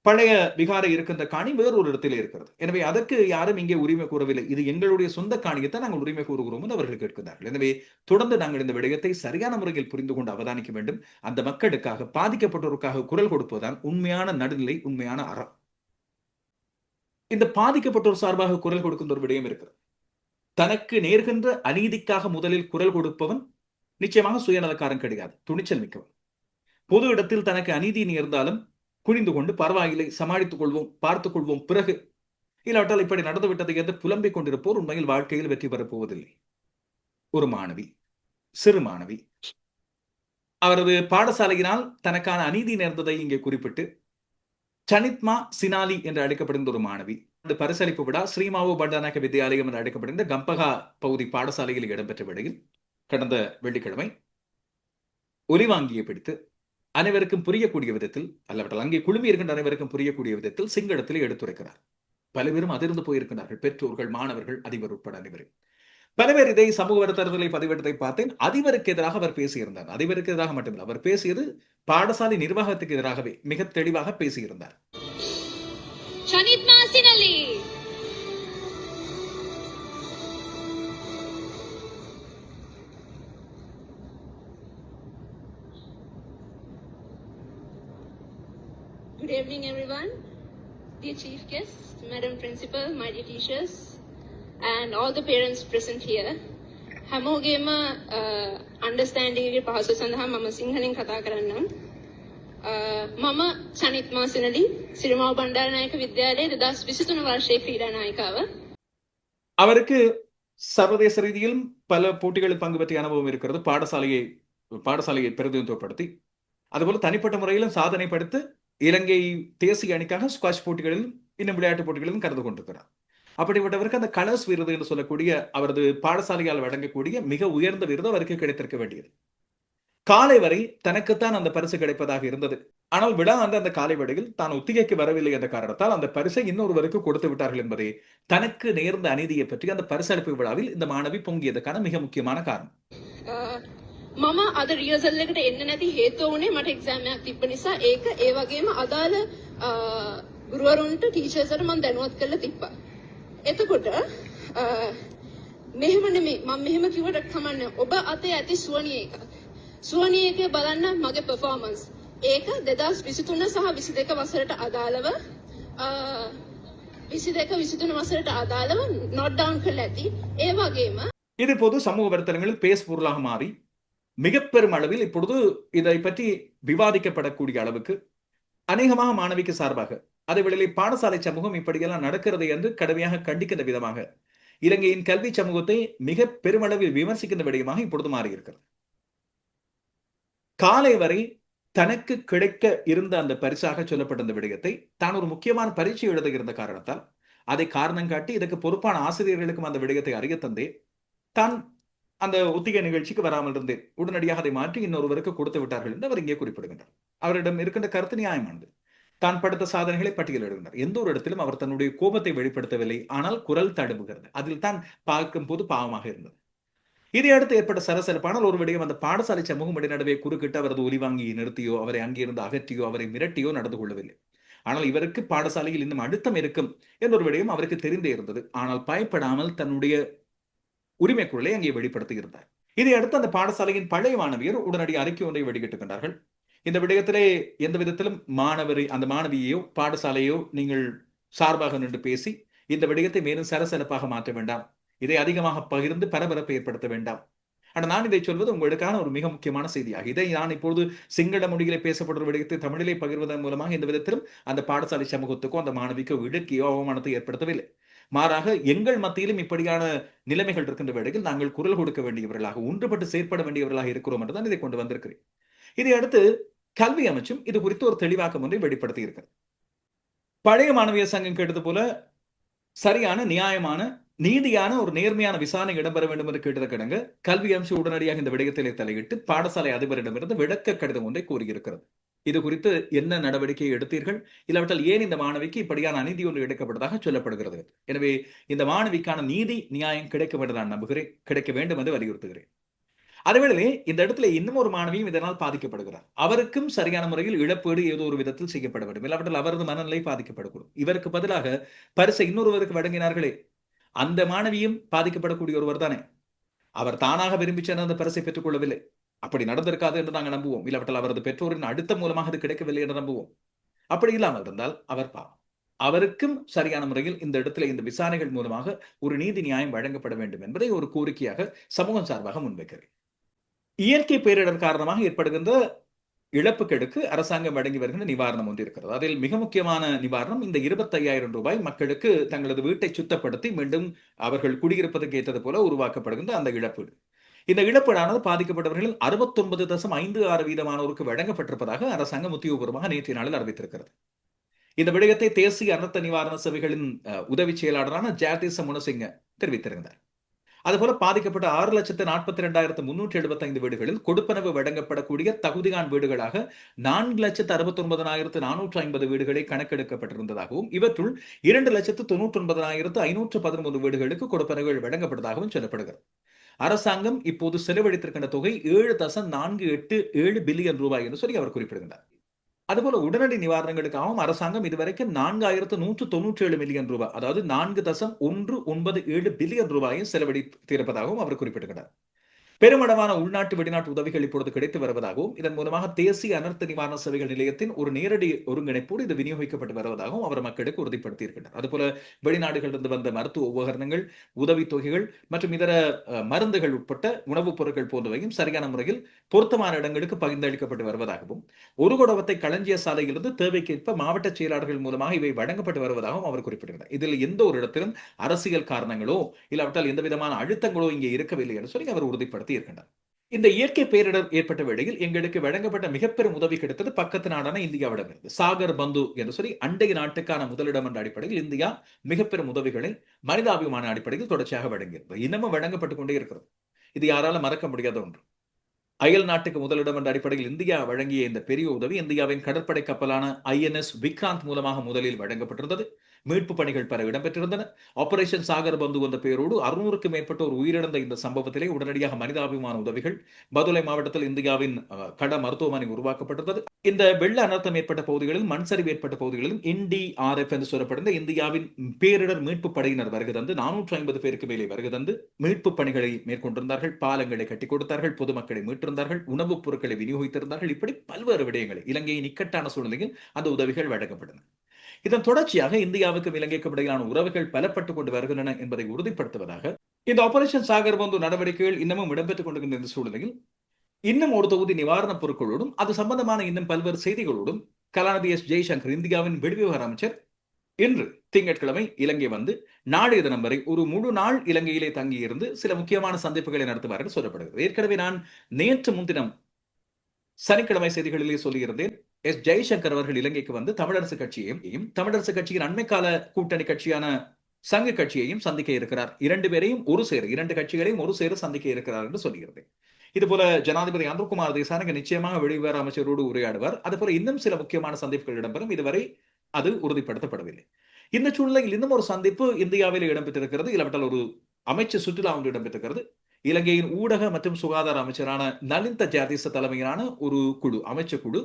பழைய விகாரை இருக்கின்ற காணி வேறொரு இடத்திலே இருக்கிறது. எனவே அதற்கு யாரும் இங்கே உரிமை கூறவில்லை இது எங்களுடைய சொந்த காணியத்தை நாங்கள் உரிமை கூறுகிறோம் என்று அவர்கள் கேட்கிறார்கள். எனவே தொடர்ந்து நாங்கள் இந்த விடயத்தை சரியான முறையில் புரிந்து கொண்டு அவதானிக்க வேண்டும். அந்த மக்களுக்காக பாதிக்கப்பட்டோருக்காக குரல் கொடுப்பதுதான் உண்மையான நடுநிலை உண்மையான அறம். இந்த பாதிக்கப்பட்டோர் சார்பாக குரல் கொடுக்கின்ற ஒரு விடயம் இருக்கிறது. தனக்கு நேர்கின்ற அநீதிக்காக முதலில் குரல் கொடுப்பவன் நிச்சயமாக சுயநலக்காரன் கிடையாது. துணிச்சல் மிக்கவன். பொது இடத்தில் தனக்கு அநீதி நேர்ந்தாலும் குனிந்து கொண்டு பரவாயில்லை சமாளித்துக் கொள்வோம் பார்த்துக் கொள்வோம் பிறகு. இல்லாவிட்டால் இப்படி நடந்துவிட்டதை என்று புலம்பிக் கொண்டிருப்போர் உண்மையில் வாழ்க்கையில் வெற்றி பெறப் போவதில்லை. ஒரு மாணவி சிறு மாணவி. அவரது பாடசாலையினால் தனக்கான அநீதி நேர்ந்ததை இங்கே குறிப்பிட்டு சனித்மா சினாலி என்று அழைக்கப்படுகின்ற ஒரு மாணவி. இந்த பரிசளிப்பு விழா ஸ்ரீமாவோ பண்டநாயக வித்யாலயம் என்று அழைக்கப்படுகின்ற கம்பகா பகுதி பாடசாலையில் இடம்பெற்ற வேளையில் கடந்த வெள்ளிக்கிழமை ஒலிவாங்கியை பிடித்து அனைவருக்கும் புரியக்கூடிய விதத்தில் அல்லவற்றால் அங்கே குழுமி இருக்கின்ற அனைவருக்கும் புரியக்கூடிய விதத்தில் சிங்களத்தில் எடுத்துரைக்கிறார். பல பேரும் அதிர்ந்து போயிருக்கிறார்கள் பெற்றோர்கள் மாணவர்கள் அதிபர் உட்பட அனைவரும். பல பேர் இதை சமூக வலைத்தளங்களை பதிவிட்டதை பார்த்தேன். அதிபருக்கு எதிராக அவர் பேசியிருந்தார். அதிபருக்கு எதிராக மட்டுமில்லை. அவர் பேசியது பாடசாலை நிர்வாகத்துக்கு எதிராகவே மிக தெளிவாக பேசியிருந்தார். Good evening, everyone. Dear Chief Guest, Madam Principal, my dear teachers, and all the parents present here. හැමෝගේම අන්ඩස්ටෑන්ඩිගේ පහසු සඳහා මම සිංහලින් කතා කරන්නම්. අ, මම සනිත් මාසනලි සිරිමාව බණ්ඩාරනායක විද්‍යාලයේ දෙදස් විසිතුන වර්ෂය ක්‍රීඩා නායිකාව. அவருக்கு சர்வதேச ரீதியிலும் பல போட்டிகளில் பங்கு பற்றிய அனுபவம் இருக்கிறது பாடசாலையை பாடசாலையை பிரதிநிதித்துவப்படுத்தி அதுபோல தனிப்பட்ட முறையிலும் சாதனை படுத்து இலங்கை தேசிய அணிக்காக ஸ்குவாஷ் போட்டிகளிலும் இன்னும் விளையாட்டு போட்டிகளிலும் கலந்து கொண்டிருக்கிறார். அப்படிப்பட்டவருக்கு அந்த கலர்ஸ் விருது என்று சொல்லக்கூடிய அவரது பாடசாலையால் வழங்கக்கூடிய மிக உயர்ந்த விருது அவருக்கு கிடைத்திருக்க வேண்டியது. காலை வரை தனக்குத்தான் அந்த பரிசு கிடைப்பதாக இருந்தது. ஆனால் விழா அந்த அந்த காலை வேளையில் தான் ஒத்திகைக்கு வரவில்லை என்ற காரணத்தால் அந்த பரிசை இன்னொருவருக்கு கொடுத்து விட்டார்கள் என்பதே தனக்கு நேர்ந்த அநீதியை பற்றி அந்த பரிசளிப்பு விழாவில் இந்த மாணவி பொங்கியதற்கான மிக முக்கியமான காரணம். මම අද රියසල් එකට එන්න නැති හේතුව වුණේ මට එක්සෑම් එකක් තිබ්බ නිසා ඒක ඒ වගේම අදාළ අ, ගුරුවරුන්ට ටීචර්ස්ට මම දැනුවත් කරලා තිබ්බා. එතකොට අ, මෙහෙම නෙමෙයි මම මෙහෙම කිව්වට කමන්නේ ඔබ අතේ ඇති සුවනිය එක. සුවනිය එකේ බලන්න මගේ performance. ඒක 2023 සහ 22 වසරට අදාළව අ, 22 23 වසරට අදාළව note down කරලා ඇති. ඒ වගේම இது இப்போது சமூக வலைத்தளங்களில் பேஸ் பொருளாக மாறி மிக பெரும் அளவில் இப்பொழுது இதை பற்றி விவாதிக்கப்படக்கூடிய அளவுக்கு அநேகமாக மாணவிக்கு சார்பாக அதே வேளையில் பாடசாலை சமூகம் இப்படியெல்லாம் நடக்கிறது என்று கடுமையாக கண்டிக்கின்ற விதமாக இலங்கையின் கல்வி சமூகத்தை மிக பெருமளவில் விமர்சிக்கின்ற விடயமாக இப்பொழுது மாறியிருக்கிறது. காலை வரை தனக்கு கிடைக்க இருந்த அந்த பரிசாக சொல்லப்பட்ட விடயத்தை தான் ஒரு முக்கியமான பரீட்சை எழுத இருந்த காரணத்தால் அதை காரணம் காட்டி இதற்கு பொறுப்பான ஆசிரியர்களுக்கும் அந்த விடயத்தை அறிய தந்தே தான் அந்த ஒத்திகை நிகழ்ச்சிக்கு வராமல் இருந்தேன். உடனடியாக அதை மாற்றி இன்னொருவருக்கு கொடுத்து விட்டார்கள் என்று அவர் இங்கே குறிப்பிடுகின்றார். அவரிடம் இருக்கின்ற கருத்து நியாயமானது. தான் படுத்த சாதனைகளை பட்டியலிடுகின்றார் எந்த ஒரு இடத்திலும் அவர் தன்னுடைய கோபத்தை வெளிப்படுத்தவில்லை. ஆனால் குரல் தடுப்புகிறது. அதில் தான் பார்க்கும் போது பாவமாக இருந்தது. இதை அடுத்து ஏற்பட்ட சரசரப்பானால் ஒரு விடயம் அந்த பாடசாலை சமூகம் இடைநடுவே குறுக்கிட்டு அவரது ஒலிவாங்கி நிறுத்தியோ அவரை அங்கிருந்து அகற்றியோ அவரை மிரட்டியோ நடந்து கொள்ளவில்லை. ஆனால் இவருக்கு பாடசாலையில் இன்னும் அழுத்தம் இருக்கும். என்ற ஒரு விடயம் அவருக்கு தெரிந்தே இருந்தது. ஆனால் பயப்படாமல் தன்னுடைய உரிமை குரலை அங்கே வெளிப்படுத்தியிருந்தார். இதை அடுத்து அந்த பாடசாலையின் பழைய மாணவியர் உடனடி அறிக்கை ஒன்றை வெளியிட்டுகின்றார்கள் இந்த விடயத்திலே எந்த விதத்திலும் மாணவரை அந்த மாணவியையோ பாடசாலையோ நீங்கள் சார்பாக நின்று பேசி இந்த விடயத்தை மேலும் சரசரப்பாக மாற்ற வேண்டாம். இதை அதிகமாக பகிர்ந்து பரபரப்பை ஏற்படுத்த வேண்டாம். ஆனால் நான் இதை சொல்வது உங்களுக்கான ஒரு மிக முக்கியமான செய்தியாக இதை நான் இப்பொழுது சிங்கள மொழியிலே பேசப்படுற விடயத்தை தமிழிலே பகிர்வதன் மூலமாக இந்த விதத்திலும் அந்த பாடசாலை சமூகத்துக்கோ அந்த மாணவிக்கோ இடுக்கியோ அவமானத்தை ஏற்படுத்தவில்லை. மாறாக எங்கள் மத்தியிலும் இப்படியான நிலைமைகள் இருக்கின்ற வேளையில் நாங்கள் குரல் கொடுக்க வேண்டியவர்களாக ஒன்றுபட்டு செயற்பட வேண்டியவர்களாக இருக்கிறோம் என்று தான் இதை கொண்டு வந்திருக்கிறேன். இதை அடுத்து கல்வி அமைச்சும் இது குறித்து ஒரு தெளிவாக்கம் ஒன்றை வெளிப்படுத்தி இருக்கிறது. பழைய மாணவியர் சங்கம் கேட்டது போல சரியான நியாயமான நீதியான ஒரு நேர்மையான விசாரணை இடம்பெற வேண்டும் என்று கேட்டது கிடங்க கல்வி அமைச்சு உடனடியாக இந்த விடயத்திலே தலையிட்டு பாடசாலை அதிபரிடமிருந்து விளக்க கடிதம் ஒன்றை கூறியிருக்கிறது. இது குறித்து என்ன நடவடிக்கையை எடுத்தீர்கள்? இல்லாவிட்டால் ஏன் இந்த மாணவிக்கு இப்படியான அநீதி ஒன்று எடுக்கப்பட்டதாக சொல்லப்படுகிறது? எனவே இந்த மாணவிக்கான நீதி நியாயம் கிடைக்கும் என்று நான் நம்புகிறேன். கிடைக்க வேண்டும் என்று வலியுறுத்துகிறேன். அதேவேளை இந்த இடத்துல இன்னும் ஒரு மாணவியும் இதனால் பாதிக்கப்படுகிறார். அவருக்கும் சரியான முறையில் இழப்பீடு ஏதோ ஒரு விதத்தில் செய்யப்பட வேண்டும். இல்லாவிட்டால் அவரது மனநிலை பாதிக்கப்படக்கூடும். இவருக்கு பதிலாக பரிசை இன்னொருவருக்கு வழங்கினார்களே அந்த மாணவியும் பாதிக்கப்படக்கூடிய ஒருவர் தானே. அவர் தானாக விரும்பி சென்ற அந்த பரிசை பெற்றுக் கொள்ளவில்லை. அப்படி நடந்திருக்காது என்று நாங்கள் நம்புவோம். இல்லாவிட்டால் அவரது பெற்றோரின் அடுத்த மூலமாக அது கிடைக்கவில்லை என்று நம்புவோம். அப்படி இல்லாமல் இருந்தால் அவர் பாவம். அவருக்கும் சரியான முறையில் இந்த இடத்துல இந்த விசாரணைகள் மூலமாக ஒரு நீதி நியாயம் வழங்கப்பட வேண்டும் என்பதை ஒரு கோரிக்கையாக சமூகம் சார்பாக முன்வைக்கிறேன். இயற்கை பேரிடர் காரணமாக ஏற்படுகின்ற இழப்புகளுக்கு அரசாங்கம் வழங்கி வருகின்ற நிவாரணம் ஒன்று இருக்கிறது. அதில் மிக முக்கியமான நிவாரணம் இந்த இருபத்தையாயிரம் ரூபாய் மக்களுக்கு தங்களது வீட்டை சுத்தப்படுத்தி மீண்டும் அவர்கள் குடியிருப்பதற்கு ஏற்றது போல உருவாக்கப்படுகின்ற அந்த இழப்பீடு. இந்த இழப்பீடானது பாதிக்கப்பட்டவர்களில் அறுபத்தொன்பது தசம் ஐந்து ஆறு வீதமானோருக்கு வழங்கப்பட்டிருப்பதாக அரசாங்கம் உத்தியோகபூர்வமாக நேற்றைய நாளில் அறிவித்திருக்கிறது. இந்த விடயத்தை தேசிய அனர்த்த நிவாரண சபைகளின் உதவி செயலாளரான ஜாதிச முனசிங்க தெரிவித்திருந்தார். அதுபோல பாதிக்கப்பட்ட ஆறு லட்சத்து நாற்பத்தி ரெண்டாயிரத்து முன்னூற்றி எழுபத்தைந்து வீடுகளில் கொடுப்பனவு வழங்கப்படக்கூடிய தகுதியான் வீடுகளாக நான்கு லட்சத்து அறுபத்தி ஒன்பதனாயிரத்து நானூற்று ஐம்பது வீடுகளை கணக்கெடுக்கப்பட்டிருந்ததாகவும் இவற்றுள் இரண்டு லட்சத்து தொண்ணூற்றி ஒன்பதனாயிரத்து ஐநூற்று பதிமூன்று வீடுகளுக்கு கொடுப்பனவுகள் வழங்கப்பட்டதாகவும் சொல்லப்படுகிறது. அரசாங்கம் இப்போது செலவழித்திருக்கின்ற தொகை ஏழு தசம் நான்கு எட்டு ஏழு பில்லியன் ரூபாய் என்று சொல்லி அவர் குறிப்பிடுகின்றார். அதுபோல உடனடி நிவாரணங்களுக்காகவும் அரசாங்கம் இதுவரைக்கும் நான்காயிரத்து நூற்று தொண்ணூற்றி ஏழு மில்லியன் ரூபாய் அதாவது நான்கு தசம் ஒன்று ஒன்பது ஏழு பில்லியன் ரூபாயை செலவழித்திருப்பதாகவும் அவர் குறிப்பிட்டுகிறார் பெருமளவான உள்நாட்டு வெளிநாட்டு உதவிகள் இப்பொழுது கிடைத்து வருவதாகவும் இதன் மூலமாக தேசிய அனர்த்த நிவாரண சேவைகள் நிலையத்தின் ஒரு நேரடி ஒருங்கிணைப்போடு இது விநியோகிக்கப்பட்டு வருவதாகவும் அவர் மக்களுக்கு உறுதிப்படுத்தியிருக்கிறார் அதுபோல வெளிநாடுகளிலிருந்து வந்த மருத்துவ உபகரணங்கள் உதவித்தொகைகள் மற்றும் இதர மருந்துகள் உட்பட்ட உணவுப் பொருட்கள் போன்றவையும் சரியான முறையில் பொருத்தமான இடங்களுக்கு பகிர்ந்தளிக்கப்பட்டு வருவதாகவும் ஒரு குடவத்தை களஞ்சிய சாலையிலிருந்து தேவைக்கேற்ப மாவட்ட செயலாளர்கள் மூலமாக இவை வழங்கப்பட்டு வருவதாகவும் அவர் குறிப்பிடுகிறார் இதில் எந்த ஒரு இடத்திலும் அரசியல் காரணங்களோ இல்லாவிட்டால் எந்த விதமான அழுத்தங்களோ இங்கே இருக்கவில்லை என்று சொல்லி அவர் உறுதிப்படுத்தி இருக்கின்றார் இந்த இயற்கை பேரிடர் ஏற்பட்ட வேளையில் எங்களுக்கு வழங்கப்பட்ட மிகப்பெரும் உதவி கிடைத்தது பக்கத்து நாடான இந்தியாவிடமிருந்து. சாகர் பந்து என்று சொல்லி அண்டை நாட்டுக்கான முதலிடம் என்ற அடிப்படையில் இந்தியா மிகப்பெரும் உதவிகளை மனிதாபிமான அடிப்படையில் தொடர்ச்சியாக வழங்கியிருந்தது இன்னமும் வழங்கப்பட்டுக் கொண்டே இருக்கிறது. இது யாராலும் மறக்க முடியாத ஒன்று. அயல் நாட்டுக்கு முதலிடம் என்ற அடிப்படையில் இந்தியா வழங்கிய இந்த பெரிய உதவி இந்தியாவின் கடற்படை கப்பலான ஐஎன்எஸ் விக்ராந்த் மூலமாக முதலில் வழங்கப்பட்டிருந்தது. மீட்பு பணிகள் பெற இடம்பெற்றிருந்தன. ஆபரேஷன் சாகர் பந்து என்ற பெயரோடு அறுநூறுக்கும் மேற்பட்டோர் உயிரிழந்த இந்த சம்பவத்திலே உடனடியாக மனிதாபிமான உதவிகள் பதுளை மாவட்டத்தில் இந்தியாவின் கட மருத்துவமனை உருவாக்கப்பட்டிருந்தது. இந்த வெள்ள அனர்த்தம் ஏற்பட்ட பகுதிகளில் மண் சரிவு ஏற்பட்ட பகுதிகளிலும் என்டிஆர்எஃப் என்று சொல்லப்படுகிற இந்தியாவின் பேரிடர் மீட்பு படையினர் வருகை தந்து நானூற்று ஐம்பது பேருக்கு மேலே வருகை தந்து மீட்பு பணிகளை மேற்கொண்டிருந்தார்கள். பாலங்களை கட்டி கொடுத்தார்கள் பொதுமக்களை மீட்டிருந்தார்கள் உணவுப் பொருட்களை விநியோகித்திருந்தார்கள். இப்படி பல்வேறு விடயங்களை இலங்கையின் இக்கட்டான சூழ்நிலையில் அந்த உதவிகள் வழங்கப்பட்டன. இதன் தொடர்ச்சியாக இந்தியாவுக்கும் இலங்கைக்கும் இடையிலான உறவுகள் பலப்பட்டுக் கொண்டு வருகின்றன என்பதை உறுதிப்படுத்துவதாக இந்த ஆபரேஷன் சாகர் பந்து நடவடிக்கைகள் இன்னமும் இடம்பெற்றுக் கொண்டிருக்கின்ற இந்த சூழ்நிலையில் இன்னும் ஒரு தொகுதி நிவாரணப் பொருட்களோடும் அது சம்பந்தமான இன்னும் பல்வேறு செய்திகளோடும் கலாநிதி எஸ் ஜெய்சங்கர் இந்தியாவின் வெளிவிவகார அமைச்சர் இன்று திங்கட்கிழமை இலங்கை வந்து நாளைய தினம் வரை ஒரு முழு நாள் இலங்கையிலே தங்கியிருந்து சில முக்கியமான சந்திப்புகளை நடத்துவார் என்று சொல்லப்படுகிறது. ஏற்கனவே நான் நேற்று முன்தினம் சனிக்கிழமை செய்திகளிலே சொல்லியிருந்தேன். எஸ். ஜெய்சங்கர் அவர்கள் இலங்கைக்கு வந்து தமிழரசு கட்சியையும் தமிழரசு கட்சியின் அண்மைக்கால கூட்டணி கட்சியான சங்க கட்சியையும் சந்திக்க இருக்கிறார். இரண்டு பேரையும் ஒரு சேர இரண்டு கட்சிகளையும் ஒரு சேர சந்திக்க இருக்கிறார் என்று சொல்லுகிறது இதுபோல ஜனாதிபதி அன்புகுமார் தேசானங்க நிச்சயமாக வெளிவர அமைச்சரோடு உரையாடுவார். அதுபோல இன்னும் சில முக்கியமான சந்திப்புகள் இடம்பெறும். இதுவரை அது உறுதிப்படுத்தப்படவில்லை. இந்த சூழ்நிலையில் இன்னும் ஒரு சந்திப்பு இந்தியாவில் இடம்பெற்றிருக்கிறது. இல்லாவிட்டால் ஒரு அமைச்சு சுற்றுலா ஒன்று இடம்பெற்றிருக்கிறது. இலங்கையின் ஊடக மற்றும் சுகாதார அமைச்சரான நலிந்த ஜாதிச தலைமையிலான ஒரு குழு அமைச்சர் குழு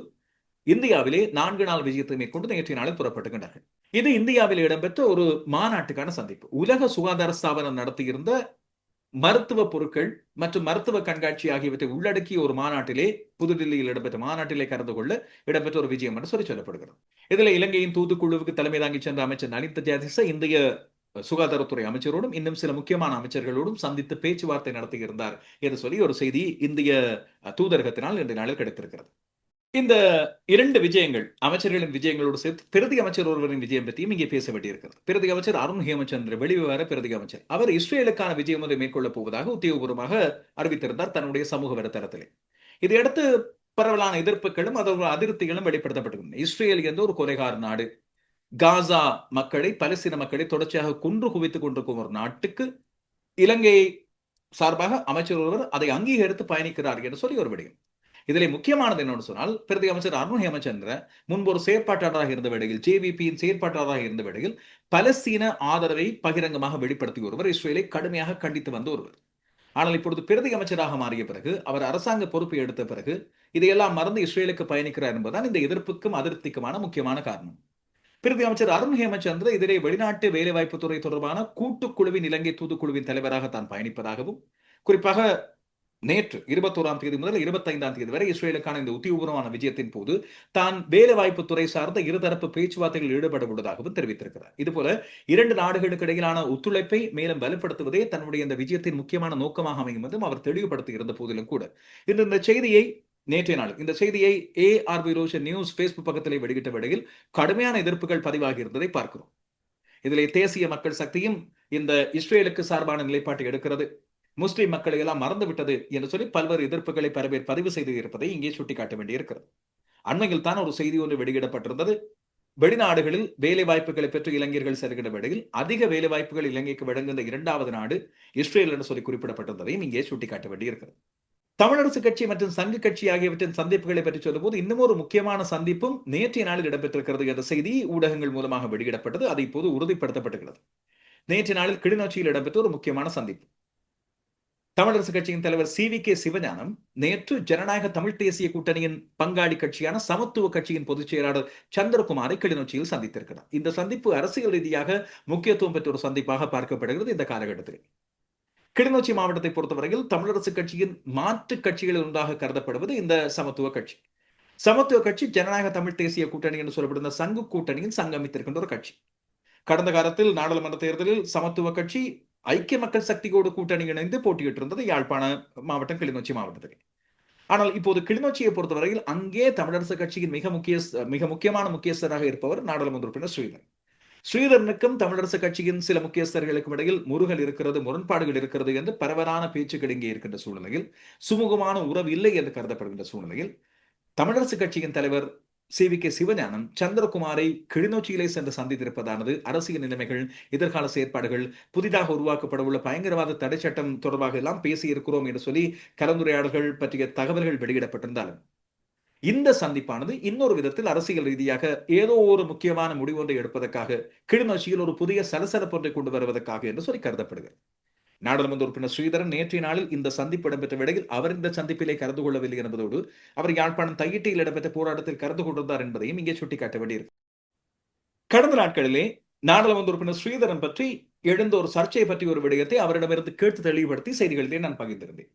இந்தியாவிலே நான்கு நாள் விஜயத்தை மேற்கொண்டு நேற்றைய நாளில் புறப்பட்டுகின்றார்கள். இது இந்தியாவில் இடம்பெற்ற ஒரு மாநாட்டுக்கான சந்திப்பு. உலக சுகாதார ஸ்தாபனம் நடத்தியிருந்த மருத்துவ பொருட்கள் மற்றும் மருத்துவ கண்காட்சி ஆகியவற்றை உள்ளடக்கிய ஒரு மாநாட்டிலே புதுடில்லியில் இடம்பெற்ற மாநாட்டிலே கலந்து கொள்ள இடம்பெற்ற ஒரு விஜயம் என்று சொல்லி சொல்லப்படுகிறது. இதுல இலங்கையின் தூதுக்குழுவுக்கு தலைமை தாங்கி சென்ற அமைச்சர் நலிந்த ஜாதிச இந்திய சுகாதாரத்துறை அமைச்சரோடும் இன்னும் சில முக்கியமான அமைச்சர்களோடும் சந்தித்து பேச்சுவார்த்தை நடத்தியிருந்தார் என்று சொல்லி ஒரு செய்தி இந்திய தூதரகத்தினால் இன்றைய நாளில் கிடைத்திருக்கிறது. இந்த இரண்டு விஜயங்கள் அமைச்சர்களின் விஜயங்களோடு சேர்த்து பிரதி அமைச்சர் ஒருவரின் விஜயம் பற்றியும் இங்கே பேச வேண்டியிருக்கிறது. பிரதி அமைச்சர் அருண் ஹேமச்சந்திர வெளிவிவகார பிரதி அமைச்சர். அவர் இஸ்ரேலுக்கான விஜயம் ஒன்றை மேற்கொள்ளப் போவதாக உத்தியோகபூர்வமாக அறிவித்திருந்தார் தன்னுடைய சமூக வலைத்தளத்திலே. இதையடுத்து பரவலான எதிர்ப்புகளும் அதோட அதிருப்திகளும் வெளிப்படுத்தப்பட்டிருந்தன இஸ்ரேல் என்ற ஒரு கொலைகார நாடு? காசா மக்களை பலஸ்தீன மக்களை தொடர்ச்சியாக குன்று குவித்துக் கொண்டிருக்கும் ஒரு நாட்டுக்கு இலங்கை சார்பாக அமைச்சர் ஒருவர் அதை அங்கீகரித்து பயணிக்கிறார் என்று சொல்லி ஒரு விடயம். இதில் முக்கியமானது என்னன்னு சொன்னால் பிரதி அமைச்சர் அருண் ஹேமச்சந்திர முன்பு ஒரு செயற்பாட்டாளராக இருந்த வேளையில் ஜேவிபியின் செயற்பாட்டாளராக இருந்த வேளையில் பலஸ்தீன ஆதரவை பகிரங்கமாக வெளிப்படுத்தி ஒருவர் இஸ்ரேலை கடுமையாக கண்டித்து வந்த ஒருவர். ஆனால் இப்பொழுது பிரதி அமைச்சராக மாறிய பிறகு அவர் அரசாங்க பொறுப்பை எடுத்த பிறகு இதையெல்லாம் மறந்து இஸ்ரேலுக்கு பயணிக்கிறார் என்பதுதான் இந்த எதிர்ப்புக்கும் அதிருப்திக்குமான முக்கியமான காரணம். பிரதி அமைச்சர் அருண் ஹேமச்சந்திர இதிலே வெளிநாட்டு வேலைவாய்ப்பு துறை தொடர்பான கூட்டுக்குழுவின் இலங்கை தூதுக்குழுவின் தலைவராக தான் பயணிப்பதாகவும் குறிப்பாக நேற்று இருபத்தோராம் தேதி முதல் இருபத்தைந்தாம் தேதி வரை இஸ்ரேலுக்கான இந்த உத்தியோகமான விஜயத்தின் போது தான் வேலைவாய்ப்பு துறை சார்ந்த இருதரப்பு பேச்சுவார்த்தைகளில் ஈடுபட உள்ளதாகவும் தெரிவித்திருக்கிறார். இதுபோல இரண்டு நாடுகளுக்கு இடையிலான ஒத்துழைப்பை மேலும் வலுப்படுத்துவதே தன்னுடைய இந்த விஜயத்தின் முக்கியமான நோக்கமாக அமையும் என்றும் அவர் தெளிவுபடுத்தி இருந்த போதிலும் கூட. இந்த செய்தியை நேற்றைய நாள் இந்த செய்தியை A R P Roshan news Facebook பக்கத்திலே வெளியிட்ட வேளையில் கடுமையான எதிர்ப்புகள் பதிவாகி இருந்ததை பார்க்கிறோம். இதிலே தேசிய மக்கள் சக்தியும் இந்த இஸ்ரேலுக்கு சார்பான நிலைப்பாட்டை எடுக்கிறது. முஸ்லிம் மக்களை எல்லாம் மறந்து விட்டது என்று சொல்லி பல்வேறு எதிர்ப்புகளை பல பேர் பதிவு செய்து இருப்பதை இங்கே சுட்டிக்காட்ட வேண்டியிருக்கிறது. அண்மையில் தான் ஒரு செய்தி ஒன்று வெளியிடப்பட்டிருந்தது. வெளிநாடுகளில் வேலை வாய்ப்புகளை பெற்று இளைஞர்கள் செல்கின்ற வேளையில் அதிக வேலை வாய்ப்புகள் இலங்கைக்கு வழங்குகின்ற இரண்டாவது நாடு இஸ்ரேல் என்று சொல்லி குறிப்பிடப்பட்டிருந்ததையும் இங்கே சுட்டிக்காட்ட வேண்டியிருக்கிறது. தமிழரசு கட்சி மற்றும் சங்க கட்சி ஆகியவற்றின் சந்திப்புகளை பற்றி சொல்லும்போது இன்னும் ஒரு முக்கியமான சந்திப்பும் நேற்றைய நாளில் இடம்பெற்றிருக்கிறது என்ற செய்தி ஊடகங்கள் மூலமாக வெளியிடப்பட்டது. அது இப்போது உறுதிப்படுத்தப்பட்டிருக்கிறது நேற்றைய நாளில் கிளிநொச்சியில் இடம்பெற்ற ஒரு முக்கியமான சந்திப்பு. தமிழரசு கட்சியின் தலைவர் சி வி கே சிவஞானம் நேற்று ஜனநாயக தமிழ் தேசிய கூட்டணியின் பங்காளி கட்சியான சமத்துவ கட்சியின் பொதுச் செயலாளர் சந்திரகுமாரை கிளிநொச்சியில் சந்தித்திருக்கிறார். இந்த சந்திப்பு அரசியல் ரீதியாக முக்கியத்துவம் பெற்ற ஒரு சந்திப்பாக பார்க்கப்படுகிறது இந்த காலகட்டத்தில். கிளிநொச்சி மாவட்டத்தை பொறுத்தவரையில் தமிழரசு கட்சியின் மாற்று கட்சிகளில் ஒன்றாக கருதப்படுவது இந்த சமத்துவ கட்சி. சமத்துவ கட்சி ஜனநாயக தமிழ் தேசிய கூட்டணி என்று சொல்லப்படுகிற சங்கு கூட்டணியில் சங்கமித்திருக்கின்ற ஒரு கட்சி. கடந்த காலத்தில் நாடாளுமன்ற தேர்தலில் சமத்துவ கட்சி ஐக்கிய மக்கள் சக்தியோடு கூட்டணி இணைந்து போட்டியிட்டு இருந்தது யாழ்ப்பாண மாவட்டம் கிளிநொச்சி மாவட்டத்தில். ஆனால் இப்போது கிளிநொச்சியை பொறுத்தவரையில் அங்கே தமிழரசு கட்சியின் மிக முக்கிய மிக முக்கியமான முக்கியஸ்தராக இருப்பவர் நாடாளுமன்ற உறுப்பினர் ஸ்ரீதர் ஸ்ரீதரனுக்கும் தமிழரசு கட்சியின் சில முக்கியஸ்தர்களுக்கும் இடையில் முருகல் இருக்கிறது முரண்பாடுகள் இருக்கிறது என்று பரவலான பேச்சுக்கள் இங்கே இருக்கின்ற சூழ்நிலையில் சுமூகமான உறவு இல்லை என்று கருதப்படுகின்ற சூழ்நிலையில் தமிழரசு கட்சியின் தலைவர் சி. வி. கே. சிவஞானம் சந்திரகுமாரை கிளிநொச்சியிலே சென்று சந்தித்திருப்பதானது அரசியல் நிலைமைகள் எதிர்கால செயற்பாடுகள் புதிதாக உருவாக்கப்பட உள்ள பயங்கரவாத தடை சட்டம் தொடர்பாக எல்லாம் பேசியிருக்கிறோம் என்று சொல்லி கலந்துரையாடல்கள் பற்றிய தகவல்கள் வெளியிடப்பட்டிருந்தாலும் இந்த சந்திப்பானது இன்னொரு விதத்தில் அரசியல் ரீதியாக ஏதோ ஒரு முக்கியமான முடிவு ஒன்றை எடுப்பதற்காக கிளிநொச்சியில் ஒரு புதிய சலசலப்பொன்றை கொண்டு வருவதற்காக என்று சொல்லி கருதப்படுகிறது. நாடாளுமன்ற உறுப்பினர் ஸ்ரீதரன் நேற்றைய நாளில் இந்த சந்திப்பு இடம்பெற்ற வேளையில் அவர் இந்த சந்திப்பிலே கலந்து கொள்ளவில்லை என்பதோடு அவர் யாழ்ப்பாணம் தையிட்டியில் இடம்பெற்ற போராட்டத்தில் கலந்து கொண்டிருந்தார் என்பதையும் இங்கே சுட்டிக்காட்ட வேண்டியிருக்கு. கடந்த நாட்களிலே நாடாளுமன்ற உறுப்பினர் ஸ்ரீதரன் பற்றி எழுந்த ஒரு சர்ச்சையை பற்றி ஒரு விடயத்தை அவரிடமிருந்து கேட்டு தெளிவுபடுத்தி செய்திகளிலே நான் பகிர்ந்திருந்தேன்.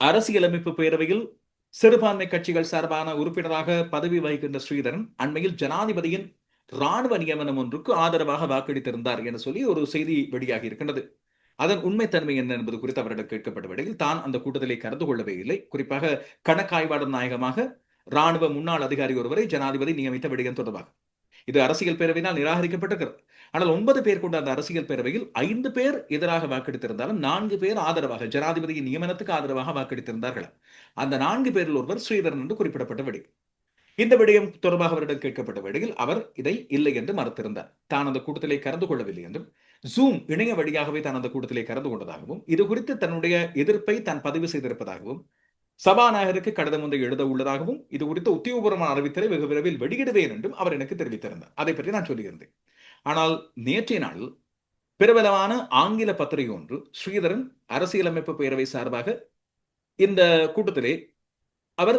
அரசியலமைப்பு பேரவையில் சிறுபான்மை கட்சிகள் சார்பான உறுப்பினராக பதவி வகிக்கின்ற ஸ்ரீதரன் அண்மையில் ஜனாதிபதியின் ராணுவ நியமனம் ஒன்றுக்கு ஆதரவாக வாக்களித்திருந்தார் என சொல்லி ஒரு செய்தி வெளியாகி இருக்கின்றது. அதன் உண்மைத்தன்மை என்ன என்பது குறித்து அவரிடம் கேட்கப்பட்ட வேளையில் தான் அந்த கூட்டத்திலே கலந்து கொள்ளவே இல்லை. குறிப்பாக கணக்காய்வாளர் நாயகமாக ராணுவ முன்னாள் அதிகாரி ஒருவரை ஜனாதிபதி நியமித்த விடயம் தொடர்பாக. இது அரசியல் பேரவையினால் நிராகரிக்கப்பட்டிருக்கிறது. ஆனால் ஒன்பது பேர் கொண்ட அந்த அரசியல் பேரவையில் ஐந்து பேர் எதிராக வாக்கெடுத்திருந்தாலும் நான்கு பேர் ஆதரவாக ஜனாதிபதியின் நியமனத்துக்கு ஆதரவாக வாக்கெடுத்திருந்தார்கள் அந்த நான்கு பேரில் ஒருவர் ஸ்ரீதரன் என்று குறிப்பிடப்பட்ட விடயம். இந்த விடயம் தொடர்பாக அவரிடம் கேட்கப்பட்ட வேளையில் அவர் இதை இல்லை என்று மறுத்திருந்தார். தான் அந்த கூட்டத்திலே கலந்து கொள்ளவில்லை என்றும் ஜூம் இணைய வழியாகவே தான் அந்த கூட்டத்திலே கலந்து கொண்டதாகவும் இது குறித்து தன்னுடைய எதிர்ப்பை தான் பதிவு செய்திருப்பதாகவும் சபாநாயகருக்கு கடிதம் ஒன்றை எழுத உள்ளதாகவும் இது குறித்த உத்தியோகபூர்வமான அறிவித்தலை வெகு விரைவில் வெளியிடுவேன் என்றும் அவர் எனக்கு தெரிவித்திருந்தார். அதை பற்றி நான் சொல்லியிருந்தேன். ஆனால் நேற்றைய நாளில் பிரபலமான ஆங்கில பத்திரிகை ஒன்று ஸ்ரீதரன் அரசியலமைப்பு பேரவை சார்பாக இந்த கூட்டத்திலே அவர்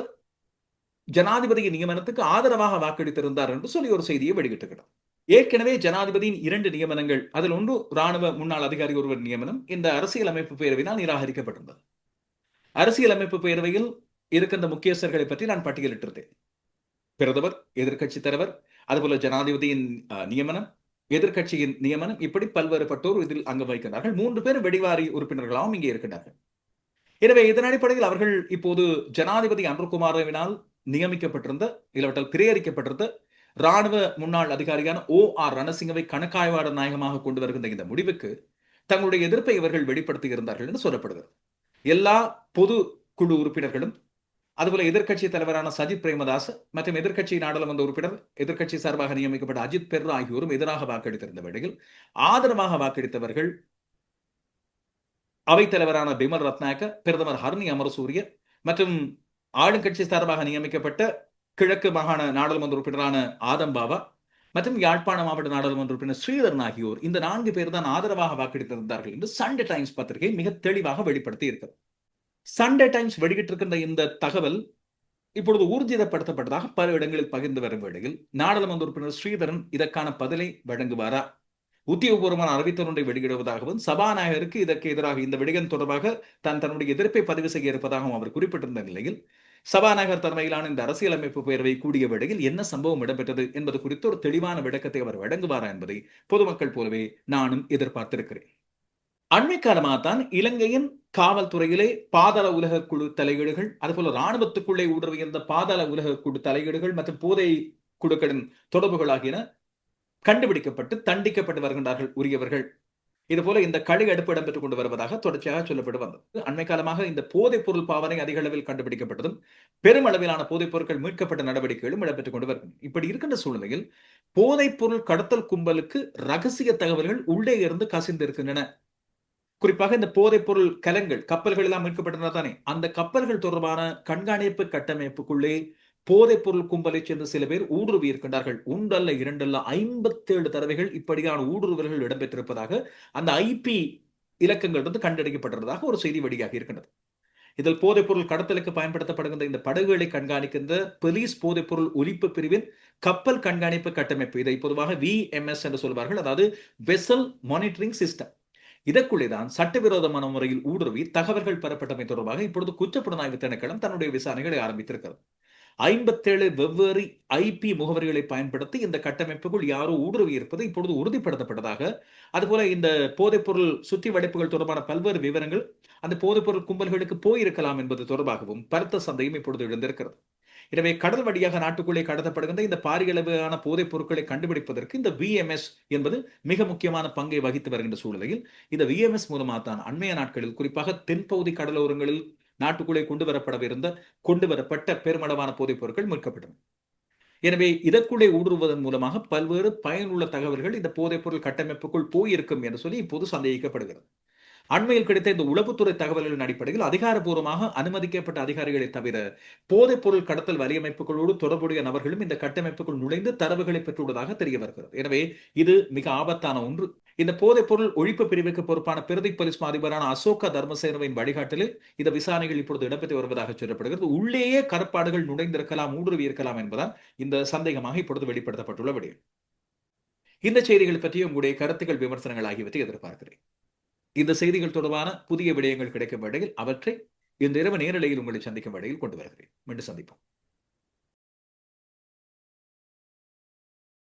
ஜனாதிபதியின் நியமனத்துக்கு ஆதரவாக வாக்களித்திருந்தார் என்று சொல்லி ஒரு செய்தியை வெளியிட்டிருக்கிறார் ஏற்கனவே ஜனாதிபதியின் இரண்டு நியமனங்கள் அதில் ஒன்று ராணுவ முன்னாள் அதிகாரி ஒருவர் நியமனம் இந்த அரசியலமைப்பு பேரவையினால் நிராகரிக்கப்பட்டிருந்தது. அரசியலமைப்பு பேரவையில் இருக்கின்ற முக்கியஸ்தர்களை பற்றி நான் பட்டியலிட்டிருந்தேன். பிரதமர் எதிர்க்கட்சி தலைவர் அதுபோல ஜனாதிபதியின் நியமனம் எதிர்க்கட்சியின் நியமனம் இப்படி பல்வேறுபட்டோர் இதில் அங்கம் வகிக்கிறார்கள் மூன்று பேர் வெடிவாரி உறுப்பினர்களாகவும் இங்கே இருக்கின்றார்கள். எனவே இதன் அடிப்படையில் அவர்கள் இப்போது ஜனாதிபதி அன்ருகுமாரவினால் நியமிக்கப்பட்டிருந்த இல்லாவிட்டால் பிரேரிக்கப்பட்டிருந்த ராணுவ முன்னாள் அதிகாரியான ஓ ஆர் ரணசிங்கவை கணக்காய்வாளர் நாயகமாக கொண்டு வருகின்ற இந்த முடிவுக்கு தங்களுடைய எதிர்ப்பை இவர்கள் வெளிப்படுத்தி இருந்தார்கள் என்று சொல்லப்படுகிறது. எல்லா பொது குழு உறுப்பினர்களும் அதுபோல எதிர்க்கட்சி தலைவரான சஜித் பிரேமதாஸ் மற்றும் எதிர்க்கட்சி நாடாளுமன்ற உறுப்பினர் எதிர்க்கட்சி சார்பாக நியமிக்கப்பட்ட அஜித் பெர்ரா ஆகியோரும் எதிராக வாக்களித்திருந்த வேளையில் ஆதரவாக வாக்களித்தவர்கள் அவைத்தலைவரான பிமல் ரத்னாக்க பிரதமர் ஹர்னி அமரசூரிய மற்றும் ஆளுங்கட்சி சார்பாக நியமிக்கப்பட்ட கிழக்கு மாகாண நாடாளுமன்ற உறுப்பினரான ஆதம் பாபா மற்றும் யாழ்ப்பாண மாவட்ட நாடாளுமன்ற உறுப்பினர் ஸ்ரீதரன் ஆகியோர் இந்த நான்கு பேர் தான் ஆதரவாக வாக்களித்திருந்தார்கள் என்று சண்டே டைம்ஸ் பத்திரிகை மிக தெளிவாக வெளிப்படுத்தி இருக்கிறது. சண்டே டைம்ஸ் வெளியிட்டிருக்கின்ற இந்த தகவல் இப்பொழுது ஊர்ஜிதப்படுத்தப்பட்டதாக பல இடங்களில் பகிர்ந்து வரும் வேளையில் நாடாளுமன்ற உறுப்பினர் ஸ்ரீதரன் இதற்கான பதிலை வழங்குவாரா? உத்தியோகபூர்வமான அறிவித்தல் ஒன்றை வெளியிடுவதாகவும் சபாநாயகருக்கு இதற்கு எதிராக இந்த விடயம் தொடர்பாக தான் தன்னுடைய எதிர்ப்பை பதிவு செய்ய இருப்பதாகவும் அவர் குறிப்பிட்டிருந்த நிலையில் சபாநாயகர் தலைமையிலான இந்த அரசியலமைப்பு பேரவை கூடிய வேளையில் என்ன சம்பவம் இடம்பெற்றது என்பது குறித்து ஒரு தெளிவான விளக்கத்தை அவர் வழங்குவாரா என்பதை பொதுமக்கள் போலவே நானும் எதிர்பார்த்திருக்கிறேன். அண்மை காலமாகத்தான் இலங்கையின் காவல்துறையிலே பாதாள உலக குழு தலையீடுகள் அதுபோல இராணுவத்துக்குள்ளே ஊடுருவியிருந்த பாதாள உலக குழு தலையீடுகள் மற்றும் போதை குழுக்களின் தொடர்புகள் ஆகியன கண்டுபிடிக்கப்பட்டு தண்டிக்கப்பட்டு வருகின்றார்கள் உரியவர்கள். இதுபோல இந்த கழிவு அடுப்பு இடம்பெற்றுக் கொண்டு வருவதாக தொடர்ச்சியாக சொல்லப்பட்டு வந்தது. அண்மை காலமாக இந்த போதைப் பொருள் பாவனை அதிக அளவில் கண்டுபிடிக்கப்பட்டதும் பெருமளவிலான போதைப் பொருட்கள் மீட்கப்பட்ட நடவடிக்கைகளும் இடம்பெற்றுக் கொண்டு வரும் இப்படி இருக்கின்ற சூழ்நிலையில் போதைப் பொருள் கடத்தல் கும்பலுக்கு ரகசிய தகவல்கள் உள்ளே இருந்து கசிந்திருக்கின்றன குறிப்பாக இந்த போதைப் பொருள் கலங்கள் கப்பல்கள் எல்லாம் மீட்கப்பட்டன தானே? அந்த கப்பல்கள் தொடர்பான கண்காணிப்பு கட்டமைப்புக்குள்ளே போதைப் பொருள் கும்பலை சேர்ந்த சில பேர் ஊடுருவி இருக்கின்றார்கள். ஒன்றல்ல இரண்டல்ல ஐம்பத்தேழு தடவைகள் இப்படியான ஊடுருவல்கள் இடம்பெற்றிருப்பதாக அந்த ஐபி இலக்கங்கள் இருந்து கண்டறியப்பட்டிருப்பதாக ஒரு செய்தி வழியாக இருக்கின்றது. இதில் போதைப் பொருள் கடத்தலுக்கு பயன்படுத்தப்படுகின்ற இந்த படகுகளை கண்காணிக்கின்ற போலீஸ் போதைப் பொருள் ஒலிப்பு பிரிவின் கப்பல் கண்காணிப்பு கட்டமைப்பு இதை பொதுவாக விஎம்எஸ் என்று சொல்வார்கள். அதாவது வெசல் மானிட்டரிங் சிஸ்டம் இதற்குள்ளேதான் சட்டவிரோதமான முறையில் ஊடுருவி தகவல்கள் பெறப்பட்டமை தொடர்பாக இப்பொழுது குற்றப்புலனாய்வு திணைக்களம் தன்னுடைய விசாரணைகளை ஆரம்பித்திருக்கிறது. ஐம்பத்தேழு வெவ்வேறு ஐபி முகவரிகளை பயன்படுத்தி இந்த கட்டமைப்புக்குள் யாரோ ஊடுருவி இருப்பது இப்பொழுது உறுதிப்படுத்தப்பட்டதாக அதுபோல இந்த போதைப்பொருள் சுற்றி வளைப்புகள் தொடர்பான பல்வேறு விவரங்கள் அந்த போதைப்பொருள் கும்பல்களுக்கு போயிருக்கலாம் என்பது தொடர்பாகவும் பருத்த சந்தையும் இப்பொழுது எழுந்திருக்கிறது. எனவே கடல் வழியாக நாட்டுக்குள்ளே கடத்தப்படுகின்ற இந்த பாரிய அளவிலான போதைப் பொருட்களை கண்டுபிடிப்பதற்கு இந்த விஎம்எஸ் என்பது மிக முக்கியமான பங்கை வகித்து வருகின்ற சூழ்நிலையில் இந்த விஎம்எஸ் மூலமாக தான் அண்மைய நாட்களில் குறிப்பாக தென்பகுதி கடலோரங்களில் நாட்டுக்குள்ளே கொண்டு வரப்படவிருந்த கொண்டு வரப்பட்ட பெருமளவான போதைப் பொருட்கள் மீட்கப்பட்டன. எனவே இதற்குள்ளே ஊடுருவதன் மூலமாக பல்வேறு பயனுள்ள தகவல்கள் இந்த போதைப் பொருள் கட்டமைப்புக்குள் போயிருக்கும் என்று சொல்லி இப்போது சந்தேகிக்கப்படுகிறது. அண்மையில் கிடைத்த இந்த உளவுத்துறை தகவல்களின் அடிப்படையில் அதிகாரப்பூர்வமாக அனுமதிக்கப்பட்ட அதிகாரிகளை தவிர போதைப் பொருள் கடத்தல் வலையமைப்புகளோடு தொடர்புடைய நபர்களும் இந்த கட்டமைப்புக்குள் நுழைந்து தரவுகளை பெற்றுள்ளதாக தெரிய வருகிறது. எனவே இது மிக ஆபத்தான ஒன்று. இந்த போதைப் பொருள் ஒழிப்பு பிரிவுக்கு பொறுப்பான பிரதி போலீஸ் அதிபரான அசோகா தர்மசேனவின் வழிகாட்டலில் இந்த விசாரணைகள் இப்பொழுது இடம்பெற்று வருவதாக சொல்லப்படுகிறது. உள்ளேயே கருப்பாடுகள் நுழைந்திருக்கலாம் ஊடுருவி இருக்கலாம் என்பதால் இந்த சந்தேகமாக இப்பொழுது வெளிப்படுத்தப்பட்டுள்ள விடயம். இந்த செய்திகள் பற்றி உங்களுடைய கருத்துக்கள் விமர்சனங்கள் ஆகியவற்றை எதிர்பார்க்கிறேன். இந்த செய்திகள் தொடர்பான புதிய விடயங்கள் கிடைக்கும் வகையில் அவற்றை இந்த இரவு நேரலையில் உங்களை சந்திக்கும் வகையில் கொண்டு வருகிறேன். மீண்டும் சந்திப்போம்.